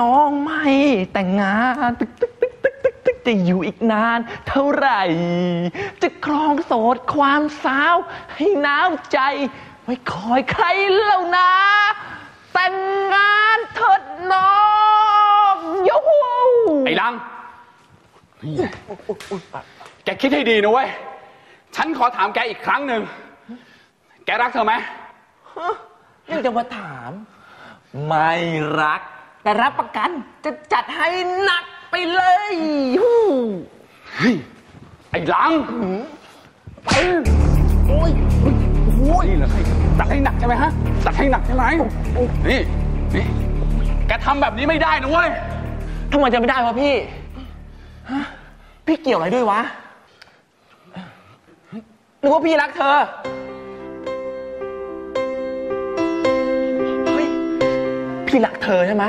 น้องไม่แต่งงานตึกตึกตึกตึกตึกตึกจะอยู่อีกนาน เท่าไหร่ จะครองโสดความสาว ให้น้ำใจ ไว้คอยใครเล่านะ แต่งงานเถิดน้องยูหูไอ้ลัง แกคิดให้ดีนะเว้ย ฉันขอถามแกอีกครั้งหนึ่ง แกรักเธอไหม ยังจะมาถาม ไม่รัก แต่รับประกันจะจัดให้หนักไปเลยฮู้ไอ้ลังไปโอ้ยโอ้ยนี่เหรอใครตัดให้หนักใช่ไหมฮะตัดให้หนักใช่ไหมนี่นี่แกทำแบบนี้ไม่ได้นะเว้ยทำไมจะไม่ได้วะพี่ฮะพี่เกี่ยวอะไรด้วยวะหรือว่าพี่รักเธอ พี่รักเธอใช่ไหม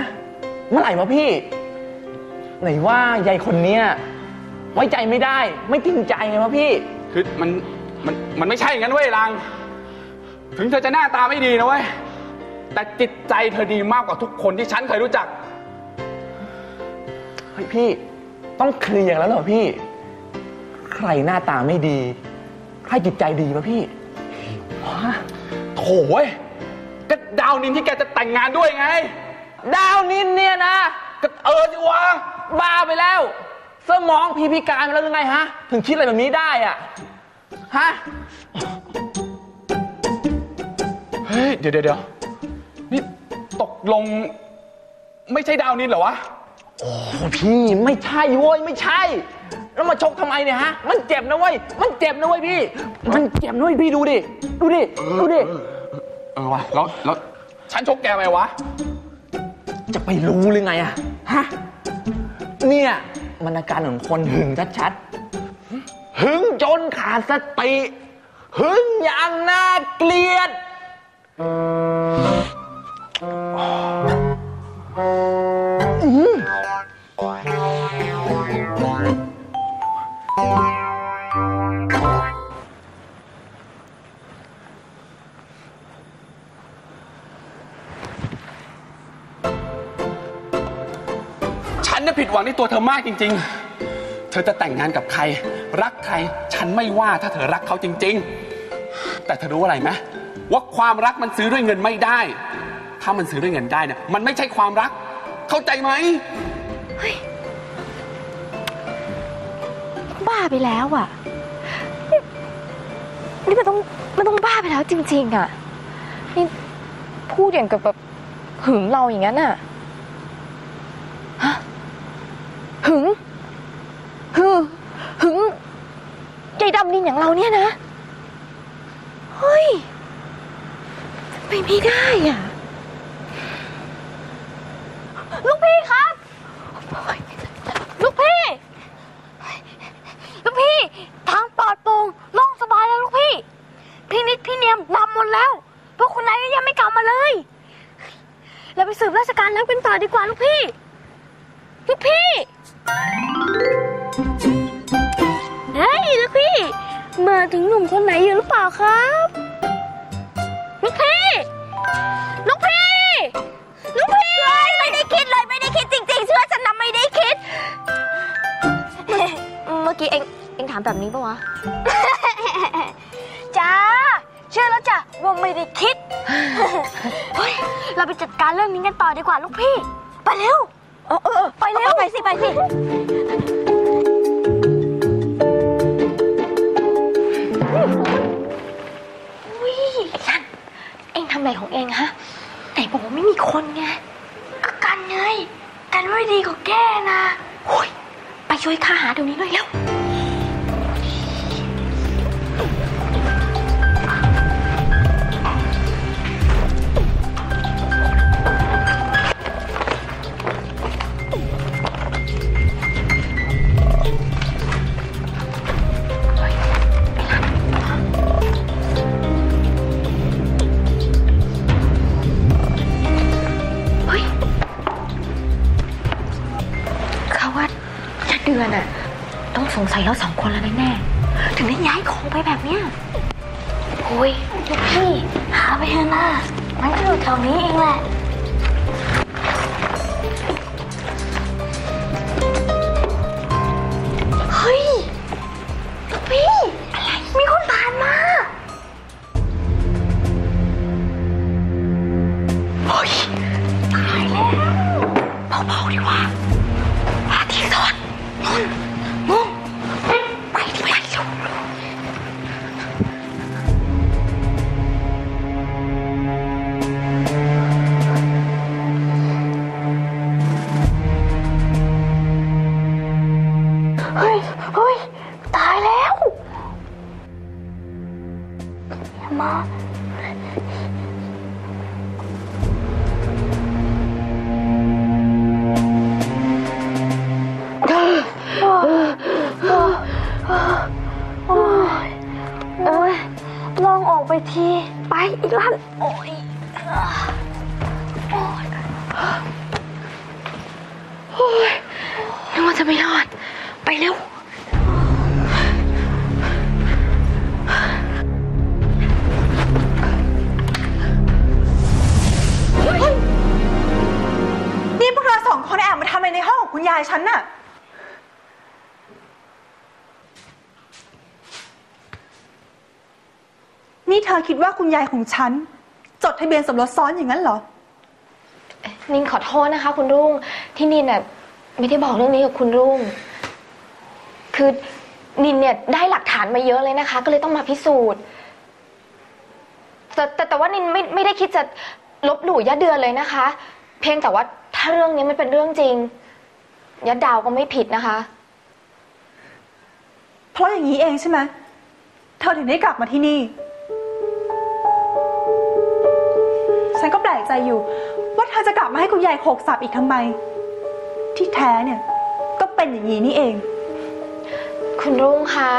เมื่อไหร่วะพี่ ไหนว่ายายคนเนี้ยไว้ใจไม่ได้ ไม่จริงใจไงวะพี่ คือมันมันมันไม่ใช่อย่างนั้นเว้ยลัง ถึงเธอจะหน้าตาไม่ดีนะเว้ย แต่จิตใจเธอดีมากกว่าทุกคนที่ฉันเคยรู้จัก เฮ้ยพี่ ต้องเคลียร์แล้วเหรอพี่ ใครหน้าตาไม่ดี ใครจิตใจดีวะพี่ฮะโถ่เว้ย ก็ดาวนินที่แกจะแต่งงานด้วยไง ดาวนินเนี่ยนะ ก็เออสิวะบ้าไปแล้ว สมองพีพิการไปแล้วหรือไงฮะ ถึงคิดอะไรแบบนี้ได้อะฮะ เฮ้ย เดี๋ยวเดี๋ยวเดี๋ยวนี่ตกลง ไม่ใช่ดาวนินเหรอวะ โอ้พี่ไม่ใช่เว้ยไม่ใช่ แล้วมาชกทำไมเนี่ยฮะ มันเจ็บนะเว้ย มันเจ็บนะเว้ยพี่ มันเจ็บนะเว้ยพี่ดูดิ ดูดิ ดูดิเออวะแล้วแล้วฉันชกแกไปวะ จะไปรู้หรือไงอะฮะ เนี่ยมันอาการของคนหึงชัดๆ หึงจนขาดสติ หึงอย่างน่าเกลียด ฉันน่ะผิดหวังในตัวเธอมากจริง ๆ เธอจะแต่งงานกับใคร รักใครฉันไม่ว่าถ้าเธอรักเขาจริง ๆ แต่เธอรู้อะไรไหมว่าความรักมันซื้อด้วยเงินไม่ได้ ถ้ามันซื้อด้วยเงินได้เนี่ยมันไม่ใช่ความรัก เข้าใจไหมบ้าไปแล้วอะ นี่นี่มันต้องมันต้องบ้าไปแล้วจริง ๆ อะ นี่พูดอย่างกับแบบหึงเราอย่างนั้นอะ ฮะ หึง หึง หึงใจดำดินอย่าง เราเนี่ยนะ เฮ้ยไปไม่ได้อะ ลูกพี่ครับ ลูกพี่ ลูกพี่ ทางปลอดโปร่งโล่งสบายแล้วลูกพี่ พี่นิดพี่เนียมนำหมดแล้ว พวกคุณนายยังไม่กลับมาเลย เราไปสืบราชการนั้นเป็นต่อดีกว่าลูกพี่ ลูกพี่ มาถึงหนุ่มคนไหนอยู่หรือเปล่าครับ ลูกพี่ลูกพี่ลูกพี่ไม่ได้คิดเลยไม่ได้คิดจริง ๆ เชื่อฉันนะไม่ได้คิด เมื่อกี้เองเองถามแบบนี้ปะวะ จ้าเชื่อแล้วจ้ะว่าไม่ได้คิดเฮ้ยเราไปจัดการเรื่องนี้กันต่อดีกว่าลูกพี่ ไปเร็ว เออเออไปเร็วไปสิไปสิ ห เราสองคนแล้วแน่ๆถึงได้ย้ายของไปแบบเนี้ยโอ้ยพี่หาไปเถอะนะมันก็อยู่แถวนี้เองแหละ ไม่รอด ไปเร็ว นี่พวกเราสองคนแอบมาทำอะไรในห้องของคุณยายฉันน่ะ นี่เธอคิดว่าคุณยายของฉัน จดทะเบียนสมรสซ้อนอย่างนั้นเหรอ นินขอโทษนะคะ คุณรุ่งที่นินน่ะ ไม่ได้บอกเรื่องนี้กับคุณรุ่ง คือนินเนี่ยได้หลักฐานมาเยอะเลยนะคะ ก็เลยต้องมาพิสูจน์ แต่แต่แต่ว่านินไม่ไม่ได้คิดจะลบหลู่ย่าเดือนเลยนะคะ เพียงแต่ว่าถ้าเรื่องนี้มันเป็นเรื่องจริงย่าดาวก็ไม่ผิดนะคะ เพราะอย่างนี้เองใช่ไหมเธอถึงได้กลับมาที่นี่ ฉันก็แปลกใจอยู่ ว่าเธอจะกลับมาให้คุณยายโขกสับอีกทำไม ที่แท้เนี่ย ก็เป็นอย่างนี้นี่เอง คุณรุ่งคะ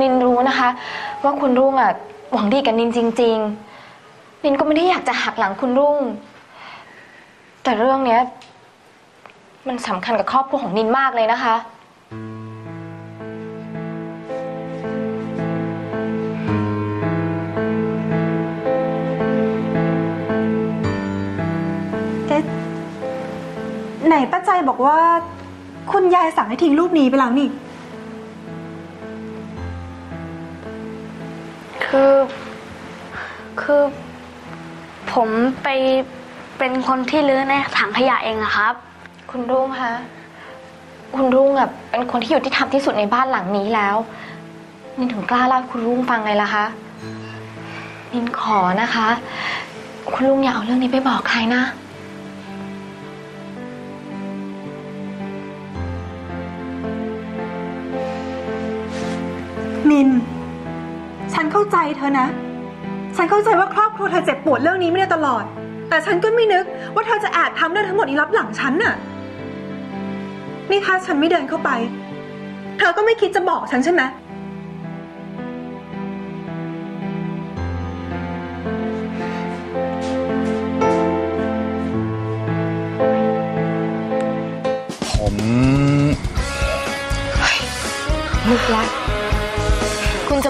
นินรู้นะคะ ว่าคุณรุ่งอะหวังดีกับนินจริง ๆ นินก็ไม่ได้อยากจะหักหลังคุณรุ่ง แต่เรื่องเนี้ย มันสำคัญกับครอบครัวของนินมากเลยนะคะ ไหนป้าใจบอกว่า คุณยายสั่งให้ทิ้งรูปนี้ไปแล้วนี่ คือ คือ ผมไปเป็นคนที่ลื้อในถังขยะเองอะครับ คุณรุ่งคะคุณรุ่งอะเป็นคนที่อยู่ที่ทำที่สุดในบ้านหลังนี้แล้ว นินถึงกล้าเล่าให้คุณรุ่งฟังไงล่ะคะ นินขอนะคะ คุณลุงอย่าเอาเรื่องนี้ไปบอกใครนะ มิน ฉันเข้าใจเธอนะ ฉันเข้าใจว่าครอบครัวเธอเจ็บปวดเรื่องนี้ไม่ได้ตลอด แต่ฉันก็ไม่นึกว่าเธอจะแอบทำเรื่องทั้งหมดนี้รับหลังฉันน่ะ นี่ถ้าฉันไม่เดินเข้าไป เธอก็ไม่คิดจะบอกฉันใช่ไหมผม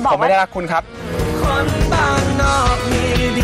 บอผกมว่า ไม่ได้รักคุณครับ คนบ้านนอกมีดี